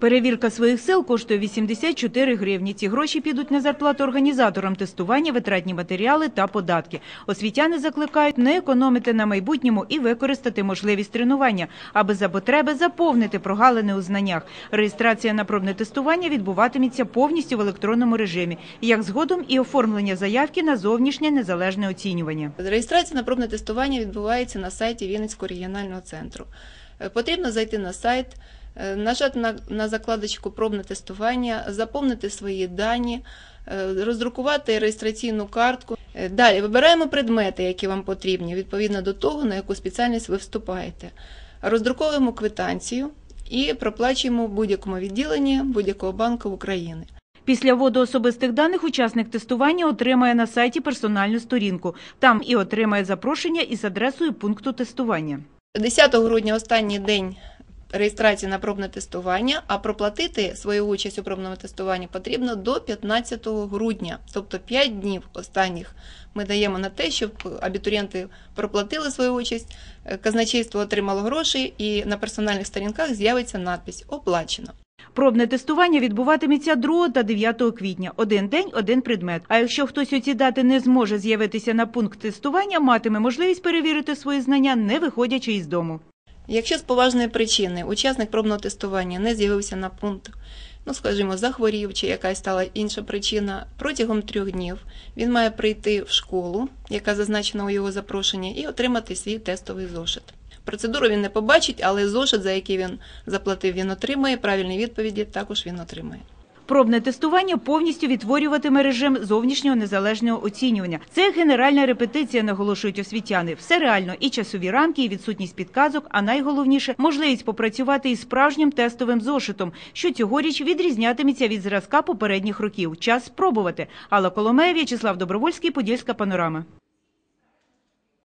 Перевірка своїх сил коштує 84 гривні. Ці гроші підуть на зарплату організаторам тестування, витратні матеріали та податки. Освітяни закликають не економити на майбутньому і використати можливість тренування, аби за потреби заповнити прогалини у знаннях. Реєстрація на пробне тестування відбуватиметься повністю в електронному режимі, як згодом і оформлення заявки на зовнішнє незалежне оцінювання. Реєстрація на пробне тестування відбувається на сайті Вінницького регіонального центру. Е, Потрібно зайти на сайт, нажати на, на закладочку пробне тестування, заповнити свої дані, е, роздрукувати реєстраційну картку. Е, Далі вибираємо предмети, які вам потрібні, відповідно до того, на яку спеціальність ви вступаєте. Роздруковуємо квитанцію і проплачуємо в будь-якому відділенні будь-якого банку України. Після вводу особистих даних учасник тестування отримає на сайті персональну сторінку. Там і отримає запрошення із адресою пункту тестування. 10 грудня останній день реєстрації на пробне тестування, а проплатити свою участь у пробному тестуванні потрібно до 15 грудня, тобто 5 днів останніх ми даємо на те, щоб абітурієнти проплатили свою участь, е, казначейство отримало гроші і на персональних сторінках з'явиться надпись Оплачено. Пробне тестування відбуватиметься 2 та 9 квітня. Один день, один предмет. А якщо хтось у ці дати не зможе з'явитися на пункт тестування, матиме можливість перевірити свої знання, не виходячи із дому. Якщо з поважної причини учасник пробного тестування не з'явився на пункт, ну скажімо, захворів чи якась стала інша причина, протягом трьох днів він має прийти в школу, яка зазначена у його запрошенні, і отримати свій тестовий зошит. Процедуру він не побачить, але зошит, за який він заплатив, він отримає. Правильні відповіді також він отримає. Пробне тестування повністю відтворюватиме режим зовнішнього незалежного оцінювання. Це генеральна репетиція, наголошують освітяни. Все реально і часові рамки, і відсутність підказок, а найголовніше можливість попрацювати із справжнім тестовим зошитом, що цьогоріч відрізнятиметься від зразка попередніх років. Час спробувати. Алла Коломея, В'ячеслав Добровольський, Подільська панорама.